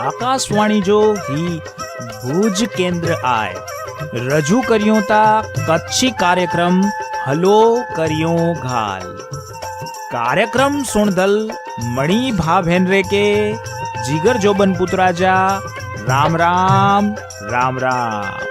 આકાશવાણી જો હી ભુજ કેન્દ્ર આય. રજૂ કર્યો તા કચ્છી કાર્યક્રમ, હલો કર્યો ઘાલ. કાર્યક્રમ સુણધલ, મણી ભાભેનરે કે જીગર જોબન પુત્રાજા રામ રામ રામ રામ.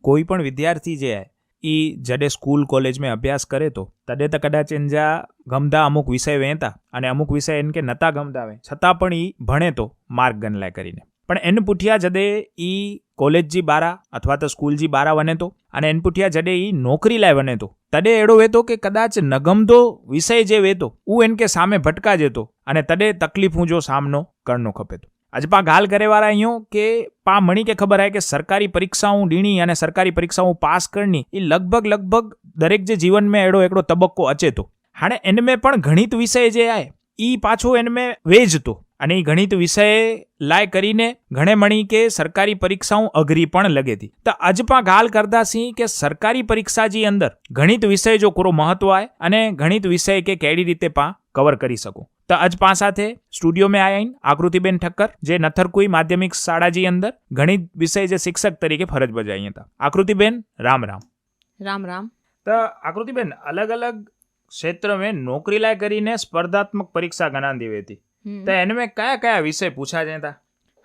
કોઈ પણ વિદ્યાર્થી જે એ જડે સ્કૂલ કોલેજમાં અભ્યાસ કરે તો. તદે તો કદાચ એનજા ગમતા અમુક વિષય વહેતા અને અમુક વિષય એને કે નતા ગમતા વે. છતાં પણ ઈ ભણે તો માર્ક ગણલાય કરીને. પણ એને પૂઠ્યા જડે ઈ કોલેજ જી બારા અથવા તો સ્કૂલ જી બારા વને તો અને એને પૂઠ્યા જડે ઈ નોકરી લાય વને તો. તડે એડો વેતો કે કદાચ નગમતો વિષય જે વેતો ઉ એન કે સામે ભટકા જતો અને તડે તકલીફું જો સામનો કરનો ખપે તો. આજે પા ગાલ કરે વાળા અહીંયા કે પા મણી કે ખબર હે કે સરકારી પરીક્ષાઓ ડીણી અને સરકારી પરીક્ષાઓ પાસ કરની એ લગભગ લગભગ દરેક જે જીવન મેં એડો એકડો તબક્કો અચેતો. હાણે એને મેં પણ ગણિત વિષય જે આય, ઈ પાછો એને મેં વેજતો. અને એ ગણિત વિષય લાય કરીને ઘણે મણી કે સરકારી પરીક્ષાઓ અઘરી પણ લગેતી. તો અજપા ગાલ કરતા સિંહ કે સરકારી પરીક્ષા જી અંદર ગણિત વિષય જો પૂરો મહત્વ આય અને ગણિત વિષય કે કેડી રીતે પા કવર કરી શકું. તો આજ પા સાથે સ્ટુડિયો મેં આયા આકૃતિબેન ઠક્કર જે નથરકુઈ માધ્યમિક શાળાજી અંદર ગણિત વિષય જે શિક્ષક તરીકે ફરજ બજાવી હતા. આકૃતિબેન રામ રામ. રામ રામ. તો આકૃતિબેન અલગ અલગ ક્ષેત્ર મેં નોકરી લાય કરીને સ્પર્ધાત્મક પરીક્ષા ગણા દેવી હતી. તો એને મેં કયા કયા વિષય પૂછા જતા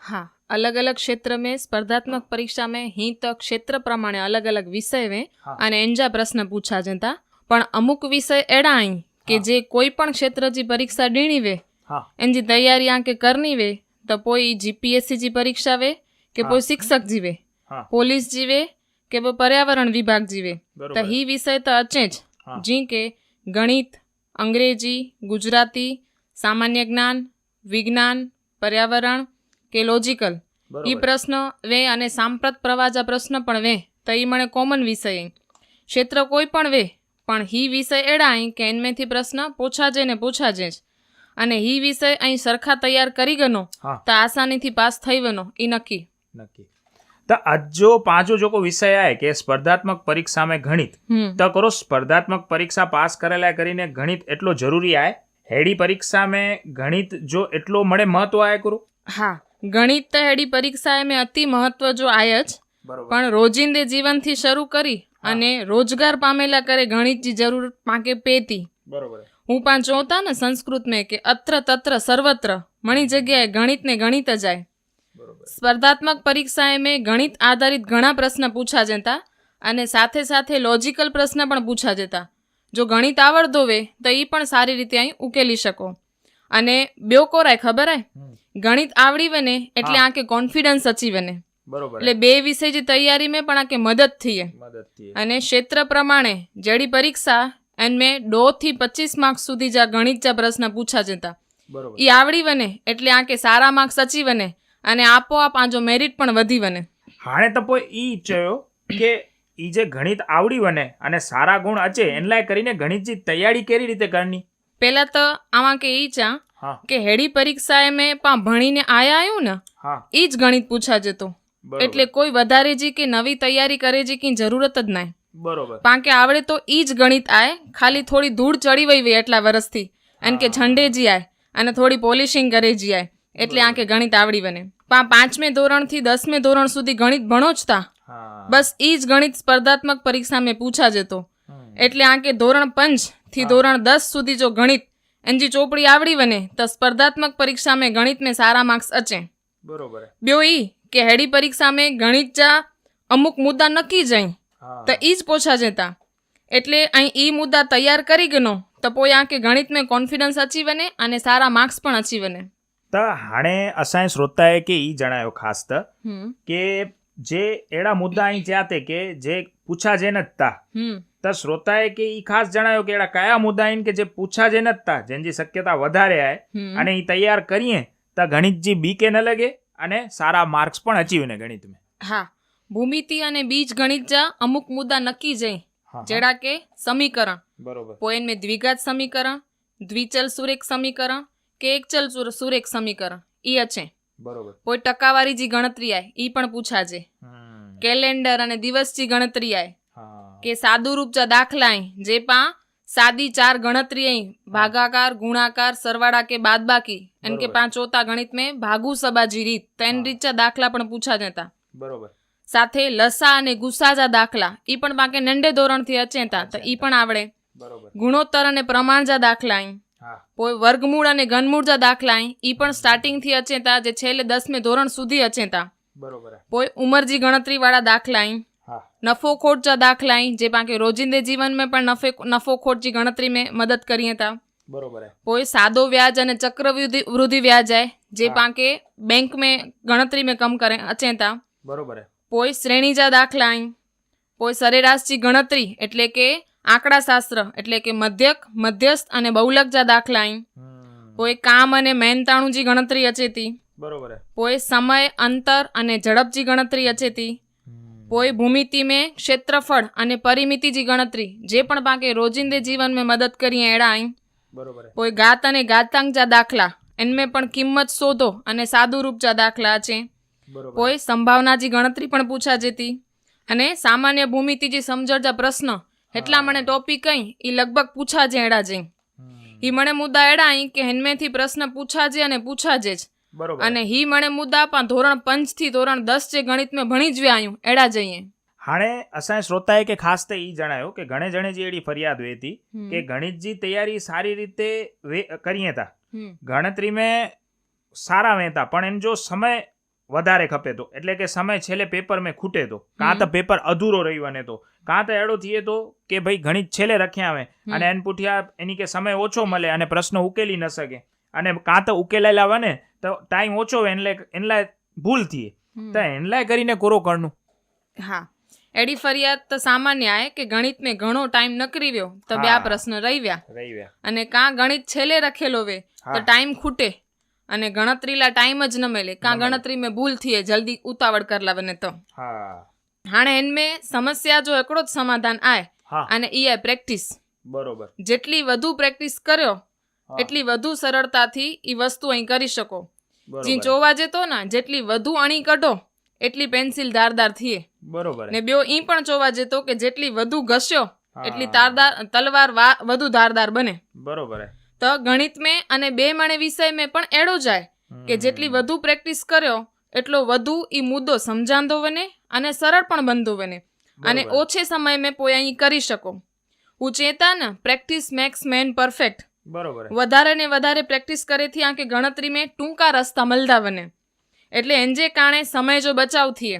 હા અલગ અલગ ક્ષેત્ર મેં સ્પર્ધાત્મક પરીક્ષા મેં ही તો ક્ષેત્ર પ્રમાણે અલગ અલગ વિષય મેં અને એંજા પ્રશ્ન પૂછા જતા પણ અમુક વિષય એડા અહીં કે. જે કોઈ પણ ક્ષેત્ર જી પરીક્ષા ડીણી વે હા એની તૈયારી આંકે કરની વે તો કોઈ જીપીએસસી જી પરીક્ષા વે કે. કોઈ શિક્ષક જીવે પોલીસ જીવે કે પર્યાવરણ વિભાગ જીવે તો હી વિષય તો અચે જ. જી કે ગણિત અંગ્રેજી ગુજરાતી સામાન્ય જ્ઞાન વિજ્ઞાન પર્યાવરણ કે લોજિકલ ઈ બરોબર પ્રશ્ન વે અને સાંપ્રત પ્રવાજા પ્રશ્ન પણ વે તો ઈ મને કોમન વિષય. ક્ષેત્ર કોઈ પણ વે પણ હી વિષય એડા અહીં કે એનમેથી પ્રશ્ન પૂછાજે ને પૂછાજે જ. અને હી વિષય અહીં સરખા તૈયાર કરી ગનો તો આસાનીથી પાસ થઈ ગનો ઈ નક્કી. નક્કી. તો આજો જો પાંચો જો કોઈ વિષય આય કે સ્પર્ધાત્મક પરીક્ષા में ગણિત તો કરો સ્પર્ધાત્મક પરીક્ષા પાસ કરેલા કરીને ગણિત એટલો જરૂરી આય? હેડી પરીક્ષા में ગણિત જો એટલો મળે મહત્વ આય કરું? હા ગણિત તો હેડી પરીક્ષા એ મેં અતિ મહત્વ જો આય જ. બરોબર. પણ રોજિંદે જીવનથી શરૂ કરી. અને રોજગાર પામેલા કરે ગણિતની જરૂર પાકે પેતી બરોબર. હું પાંચ જોતા ને સંસ્કૃત મેં કે અત્ર તત્ર સર્વત્ર મણી જગ્યાએ ગણિત ને ગણિત જ આય સ્પર્ધાત્મક પરીક્ષાએ મેં ગણિત આધારિત ઘણા પ્રશ્ન પૂછા જતા અને સાથે સાથે લોજિકલ પ્રશ્ન પણ પૂછા જતા. જો ગણિત આવડતો હોય તો એ પણ સારી રીતે અહીં ઉકેલી શકો. અને બ્યો કોરાય ખબર આય ગણિત આવડી વને એટલે આ આંકે કોન્ફિડન્સ અચી વને. બરોબર. એટલે બે વિષય જે તૈયારી મેં પણ આંકે મદદ થઈએ. અને ક્ષેત્ર પ્રમાણે જેડી પરીક્ષા એન મેં દો થી પચીસ માર્ક્સ સુધી જા ગણિત જા પ્રશ્ન પૂછા જતા બરોબર. એ આવડી વને એટલે આ કે સારા માર્ક્સ અચી વને અને આપોઆપ આજો મેરિટ પણ વધી વને. હાણે તો પોઈ ઈ ઈચ્છયો કે ઈ જે ગણિત આવડી વને અને સારા ગુણ અચે એનલાય કરીને ગણિતની તૈયારી કેવી રીતે કરની? પહેલા તો આમાં કે ઈ ચા હા. કે હેડી પરીક્ષાએ મેં પા ભણીને આયા આયું ને હા. એ જ ગણિત પૂછા જતો. એટલે કોઈ વધારે જી કે નવી તૈયારી કરે જી કે જરૂરત જ નહીં બરોબર. પાકે આવડે તો ઈ જ ગણિત આય ખાલી થોડી ધૂળ ચડી વઈ એટલા વર્ષથી અને કે ઝંડેજી આય અને થોડી પોલિશિંગ કરે જી આય. એટલે આ કે ગણિત આવડી બને. પા પાંચમે ધોરણથી દસમે ધોરણ સુધી ગણિત ભણો જ તા. બસ ઈ જ ગણિત સ્પર્ધાત્મક પરીક્ષા મેં પૂછા જતો એટલે આ કે ધોરણ પંચથી ધોરણ દસ સુધી જો ગણિત એનજી ચોપડી આવડી બને તો સ્પર્ધાત્મક પરીક્ષા મેં ગણિત મેં સારા માર્ક્સ અચે. બરોબર. બ્યો ઈ કે હેડી પરીક્ષા મેં ગણિત ચા અમુક મુદ્દા નક્કી જઈ. તો એ જ પોછા જતા. એટલે અહીં એ મુદ્દા તૈયાર કરી ગયો તો પોઈ આ કે ગણિત મેં કોન્ફિડન્સ અચી વને અને સારા માર્ક્સ પણ અચી વને તો હાણે અસાય શ્રોતાએ કે એ જણાયો ખાસ તો કે જે એડા મુદ્દા અહીં જ્યાં તે કે જે પૂછા જે નતા. તો શ્રોતાએ કે એ ખાસ જણાયો કે એડા કયા મુદ્દા કે જે પૂછા જે નતા જેની શક્યતા વધારે આય અને એ તૈયાર કરીએ તો ગણિતજી બીકે ન લગે? અને સારા માર્ક્સ પણ અચીવને ગણિત મેં. હા ભૂમિતિ અને બીજ ગણિત જા અમુક મુદ્દા નક્કી હા. જેડા કે સમીકરણ. બરોબર. પોઈન મેં દ્વિઘાત સમીકરણ દ્વિચલ સુરેખ સમીકરણ કે એકચલ સુર- સુરેખ સમીકરણ. ઈ છે બરોબર. કોઈ ટકાવારી જી ગણતરી આય ઈ પણ પૂછાજે. છે કેલેન્ડર અને દિવસની ગણતરી આય. કે સાદુરૂપ જા દાખલા જે પા સાદી ચાર ગણતરી અહીં. ભાગાકાર ગુણાકાર સરવાળા કે બાદબાકી. એમ કે પાંચોતા ગણિત મેં ભાગુ સબાજી રીત. તેન રીતચા રીતના દાખલા પણ પૂછા જતા. બરોબર. સાથે લસા અને ગુસાજા દાખલા. ઈ પણ પાકે નંડે ધોરણથી અચેતા. તો ઈ પણ આવડે. ગુણોત્તર અને પ્રમાણજા દાખલા અહીં. વર્ગમૂળ અને ઘનમૂળજા દાખલા અહીં. ઈ પણ સ્ટાર્ટિંગથી અચેતા જે છેલ્લે દસમે ધોરણ સુધી અચેતા. બરોબર. પોઈ ઉમરજી ગણતરીવાળા દાખલા અહીં. હા નફો ખોટજા દાખલા અહીં જે પાકે રોજિંદે જીવન में પણ નફે નફો ખોટજી ગણતરી में મદદ કરીએ તા બરોબર પોઈ સાદો વ્યાજ અને ચક્રવૃદ્ધિ વૃદ્ધિ વ્યાજ આય જે હા. પાકે બેંક में ગણતરી में કમ કરે અચેતા બરોબર પોઈ શ્રેણીજા દાખલા અહીં પોઈ સરેરાશજી ગણતરી એટલે કે આંકડાશાસ્ત્ર એટલે કે મધ્યક મધ્યસ્થ અને બહુલકજા દાખલા અહીં પોઈ કામ અને મહેનતાણુંજી ગણતરી અચેતી બરોબર પોઈ સમય અંતર અને ઝડપજી ગણતરી અચેતી પોઈ ભૂમિતિ में ક્ષેત્રફળ અને પરિમિતિજી ગણતરી જે પણ બાકી રોજિંદે જીવન મેં મદદ કરીએ એડા અહીં બરોબર કોઈ ગાત અને ગાતાંકજા દાખલા એનમે પણ કિંમત શોધો અને સાદુરૂપજા દાખલા છે. કોઈ સંભાવના જી ગણતરી પણ પૂછા જતી. અને સામાન્ય ભૂમિતિજી સમજણજા પ્રશ્ન એટલા મને ટોપિક કઈ એ લગભગ પૂછા જે એડા જઈ ઈ મને મુદ્દા એડા અહીં કે હેનમેથી પ્રશ્ન પૂછાજે અને પૂછાજે જ. બરોબર. અને હી મને મુદ્દા પણ ધોરણ પંચથી ધોરણ દસ જે ગણિત મેં ભણી જ વ્યાયું એડા જઈએ. હાણે અસાય શ્રોતાએ કે ખાસ તે એ જણાયો કે ઘણે જણે જે એડી ફરિયાદ વેતી કે ગણિતજી તૈયારી સારી રીતે કરીએ તા. ગણતરી મેં સારા વહેતા પણ એમ જો સમય વધારે ખપે તો એટલે કે સમય છેલ્લે પેપર મેં ખૂટે તો કાં તો પેપર અધૂરો રહ્યો અને તો કાં તો એડો થઈએ તો કે ભાઈ ગણિત છેલ્લે રખ્યા આવે અને એન પૂઠ્યા એની કે સમય ઓછો મળે અને પ્રશ્ન ઉકેલી ન શકે અને કાં તો ઉકેલાયેલા આવે ને તો ટાઈમ ઓછો હોય એટલે ભૂલથી. તો એનલાય કરીને કોરો કરનું હા. એડી ફરિયાદ તો સામાન્ય આય કે ગણિત મેં ઘણો ટાઈમ નકરી વ્યો તો બે આ પ્રશ્ન રહી ગયા અને કાં ગણિત છેલ્લે રખેલો વે તો ટાઈમ ખૂટે. અને ગણતરીલા ટાઈમ જ ન મળે કાં ગણતરી મેં ભૂલ થઈએ જલ્દી ઉતાવળ કરલા બને તો. હા. હાણે એનમે સમસ્યા જો એકડો જ સમાધાન આય અને ઈ આય પ્રેક્ટિસ. બરોબર. જેટલી વધુ પ્રેક્ટિસ કર્યો. એટલી વધુ સરળતાથી એ વસ્તુ અહીં કરી શકો. જી જોવા જતો ને જેટલી વધુ અણી કઢો એટલી પેન્સિલ ધારદાર થઈએ બરોબર. ને બ્યો ઈ પણ જોવા જતો કે જેટલી વધુ ઘસ્યો એટલી તારદાર તલવાર વધુ ધારદાર બને. બરોબર. તો ગણિત મેં અને બે મણે વિષય મેં પણ એડો જાય કે જેટલી વધુ પ્રેક્ટિસ કર્યો એટલો વધુ ઈ મુદ્દો સમજાંદો બને અને સરળ પણ બનતો બને. અને ઓછે સમય મેં પોય અહીં કરી શકો. હું ચેતા ને પ્રેક્ટિસ મેક્સ મેન પરફેક્ટ. બરોબર વધારે ને વધારે પ્રેક્ટિસ કરેથી આ કે ગણતરી મેં ટૂંકા રસ્તા મળતા બને. એટલે એનજે કારણે સમય જો બચાવ થઈએ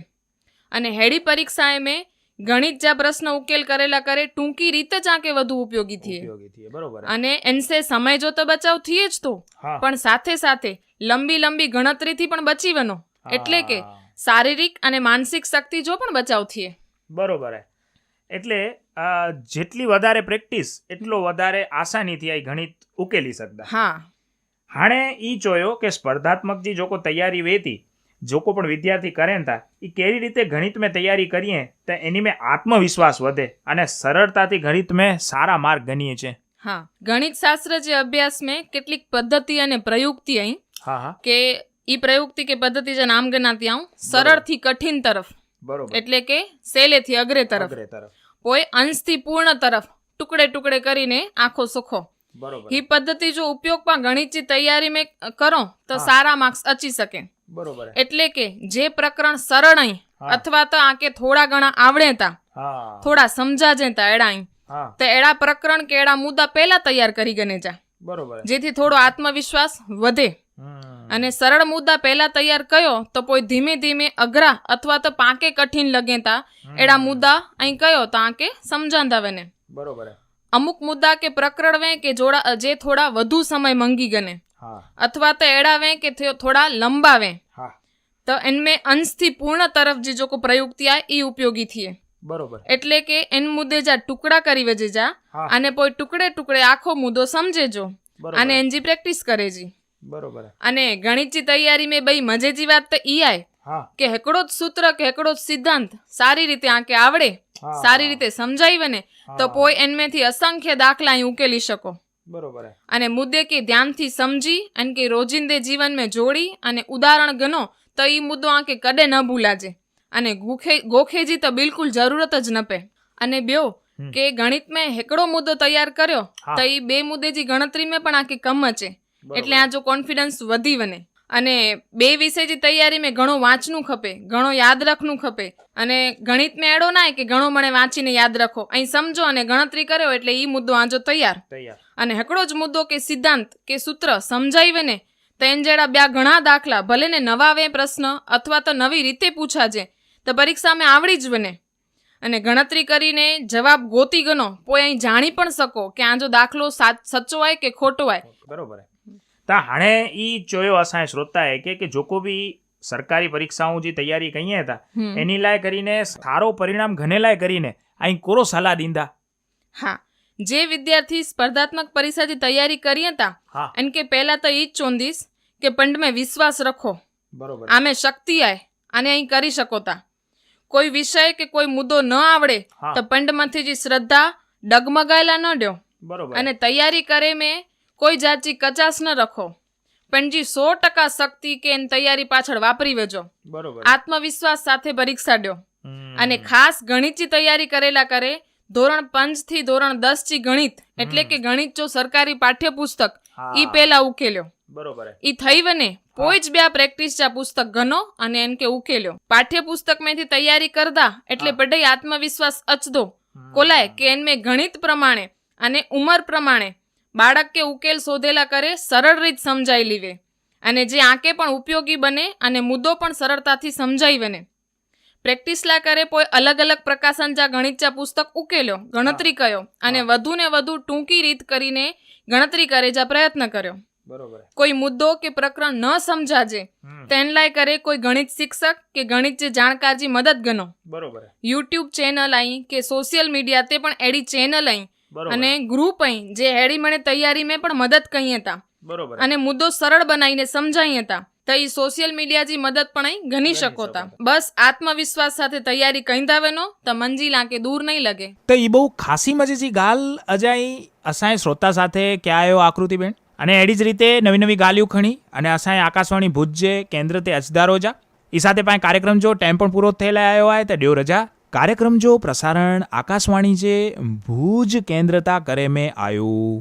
અને હેડી પરીક્ષાએ મેં ગણિત જ્યાં પ્રશ્ન ઉકેલ કરેલા કરે ટૂંકી રીતે જ આંકે વધુ ઉપયોગી થઈએ બરોબર અને એનસે સમય જો તો બચાવ થઈએ જ તો. પણ સાથે સાથે લંબી લંબી ગણતરીથી પણ બચી વનો એટલે કે શારીરિક અને માનસિક શક્તિ જો પણ બચાવ થઈએ બરોબર એટલે જેટલી વધારે પ્રેક્ટિસ એટલો વધારે આસાનીથી આ ગણિત ઉકેલી શકતા. હા. હાણે ઈ જોયો કે સ્પર્ધાત્મક જે જોકો તૈયારી વેતી જોકો પણ વિદ્યાર્થી કરે તા એ કેવી રીતે ગણિત મેં તૈયારી કરીએ તો એની મેં આત્મવિશ્વાસ વધે અને સરળતાથી ગણિત મેં સારા માર્ક ગણીએ છે હા. ગણિત શાસ્ત્ર જે અભ્યાસ મેં કેટલીક પદ્ધતિ અને પ્રયુક્તિ અહીં હા હા. કે ઈ પ્રયુક્તિ કે પદ્ધતિ જે નામ ગણાતી આવું સરળથી કઠિન તરફ. બરોબર. એટલે કે સેલેથી અગ્રે તરફ. અગ્રે તરફ. કોઈ અંશથી પૂર્ણ તરફ ટુકડે ટુકડે કરીને આખો સુખો. બરોબર. ઈ પદ્ધતિ જો ઉપયોગમાં ગણિતની તૈયારી મેં કરો તો સારા માર્ક્સ અચી શકે. બરોબર એટલે કે જે પ્રકરણ સરળ અહીં અથવા તો આ કે થોડા ઘણા આવડે તા થોડા સમજાજે તા એડા અહીં તો એડા પ્રકરણ કે એડા મુદ્દા પહેલા તૈયાર કરી ગને જા. બરોબર જેથી થોડો આત્મવિશ્વાસ વધે. અને સરળ મુદ્દા પહેલા તૈયાર કયો તો કોઈ ધીમે ધીમે અઘરા અથવા તો પાંકે કઠિન લગેતા એડા મુદ્દા અહીં કયો તો આંકે કે સમજાંદા વને બરોબર અમુક મુદ્દા કે પ્રકરણ વે કે જોડા જે થોડા વધુ સમય મંગી ગને. અથવા તો એડા વે કે થોડા લંબા વે. તો એનમે અંશથી પૂર્ણ તરફ જે જો કો પ્રયુક્તિ આ ઈ ઉપયોગી થીએ. બરોબર. એટલે કે એન મુદ્દે જા ટુકડા કરી વજે જા અને પોઈ ટુકડે ટુકડે આખો મુદ્દો સમજેજો અને એનજી પ્રેક્ટિસ કરે જી. બરોબર. અને ગણિતની તૈયારી મેં બઈ મજેજી વાત તો ઈ આય કે હેકડો જ સૂત્ર કે હેકડો જ સિદ્ધાંત સારી રીતે આંકે આવડે. સારી રીતે સમજાવી ને તો. પોઈ એનમેથી અસંખ્ય દાખલા અહીં ઉકેલી શકો બરોબર. અને મુદ્દે કે ધ્યાનથી સમજી અને કે રોજિંદે જીવન મેં જોડી અને ઉદાહરણ ગણો તો એ મુદ્દો આંકે કદે ન ભૂલાજે અને ગોખે ગોખેજી તો બિલકુલ જરૂરત જ ન પે અને બ્યો. કે ગણિત મેં હેકડો મુદ્દો તૈયાર કર્યો. તો એ બે મુદ્દે જે ગણતરી મેં પણ આંકે કમ છે એટલે આ જો કોન્ફિડન્સ વધી વને. અને બે વિષયની તૈયારી મેં ઘણો વાંચનું ખપે ઘણો યાદ રાખવું ખપે. અને ગણિત મેં એડો ના કે ઘણો મને વાંચીને યાદ રાખો. અહીં સમજો અને ગણતરી કર્યો એટલે એ મુદ્દો આજો તૈયાર. અને હકડો જ મુદ્દો કે સિદ્ધાંત કે સૂત્ર સમજાવે ને તો એન જેડા બે ઘણા દાખલા ભલે ને નવા વે પ્રશ્ન અથવા તો નવી રીતે પૂછાજે તો પરીક્ષામાં આવડી જ બને અને ગણતરી કરીને જવાબ ગોતી ગનો પોઈ અહીં જાણી પણ શકો કે આ જો દાખલો સાચો હોય કે ખોટો હોય બરોબર त हाणे ई चयो असांजे श्रोता के कि जेको बि સરકારી પરીક્ષાઓ જે તૈયારી કહીએ હતા એની લાય કરીને સારો પરિણામ ઘને લાય કરીને અહીં કોરો સલાહ દીંદા હા. જે વિદ્યાર્થી સ્પર્ધાત્મક પરીક્ષાની તૈયારી કરી હતા એન કે પહેલા તો એ જ ચોંધીશ કે પંડ મેં વિશ્વાસ રખો. બરોબર. આમે શક્તિ આય અને અહીં કરી શકો તા. કોઈ વિષય કે કોઈ મુદ્દો ન આવડે તો પંડમાંથી જે શ્રદ્ધા ડગમગાયેલા ન ડ્યો. બરોબર. અને તૈયારી કરે મેં કોઈ જાતની કચાશ ન રખો. પણ જે સો ટકા શક્તિ કે એની તૈયારી પાછળ વાપરી વેજો. બરોબર. આત્મવિશ્વાસ સાથે પરીક્ષા હમ. અને ખાસ ગણિતની તૈયારી કરેલા કરે ધોરણ પાંચથી ધોરણ દસથી ગણિત એટલે કે ગણિત જો સરકારી પાઠ્યપુસ્તક ઈ પેલા ઉકેલ્યો. બરોબર ઈ થઈ વને પોઈ જ બે પ્રેક્ટિસ ચા પુસ્તક ગનો અને એમ કે ઉકેલ્યો. પાઠ્યપુસ્તકમાંથી તૈયારી કરતા એટલે હા. આત્મવિશ્વાસ અચદો. કોલાય કે એન મેં ગણિત પ્રમાણે અને ઉંમર પ્રમાણે બાળક કે ઉકેલ શોધેલા કરે સરળ રીત સમજાઈ લીવે. અને જે આંકે પણ ઉપયોગી બને અને મુદ્દો પણ સરળતાથી સમજાઈ બને. પ્રેક્ટિસલા કરે પોઈ અલગ અલગ પ્રકાશન જા ગણિતચા પુસ્તક ઉકેલ્યો ગણતરી કયો અને વધુ ને વધુ ટૂંકી રીત કરીને ગણતરી કરે જા પ્રયત્ન કર્યો. બરોબર. કોઈ મુદ્દો કે પ્રકરણ ન સમજાજે તેનલાય તેન લાય કરે કોઈ ગણિત શિક્ષક કે ગણિત જે જાણકારજી મદદ ગનો બરોબર. યુટ્યુબ ચેનલ અહીં કે સોશિયલ મીડિયા તે પણ એડી ચેનલ અહીં બરોબર અને ગ્રુપ અહીં જે હેડી મને તૈયારી મેં પણ મદદ કહી હતા. બરોબર. અને મુદ્દો સરળ બનાવીને સમજાઈ હતા. તો એ સોશિયલ મીડિયા જી મદદ પણ અહીં ગણી શકો તા. બસ આત્મવિશ્વાસ સાથે તૈયારી કહીદાવેનો તો મંજિલ આંકે દૂર નહીં લગે. તો એ બહુ ખાસી મજેજી ગાલ અજાઈ અસાય શ્રોતા સાથે ક્યાં આવ્યો આકૃતિબેન અને એડી જ રીતે નવી નવી ગાલિયું ખણી અને અસાય આકાશવાણી ભુજ જે કેન્દ્ર તે અજદારોજા એ સાથે પાંચ કાર્યક્રમ જો ટાઈમ પણ પૂરો થયેલા આવ્યો હોય તો ડ્યો રજા. કાર્યક્રમ જો પ્રસારણ આકાશવાણી જે ભુજ કેન્દ્રતા કરે મેં આવ્યું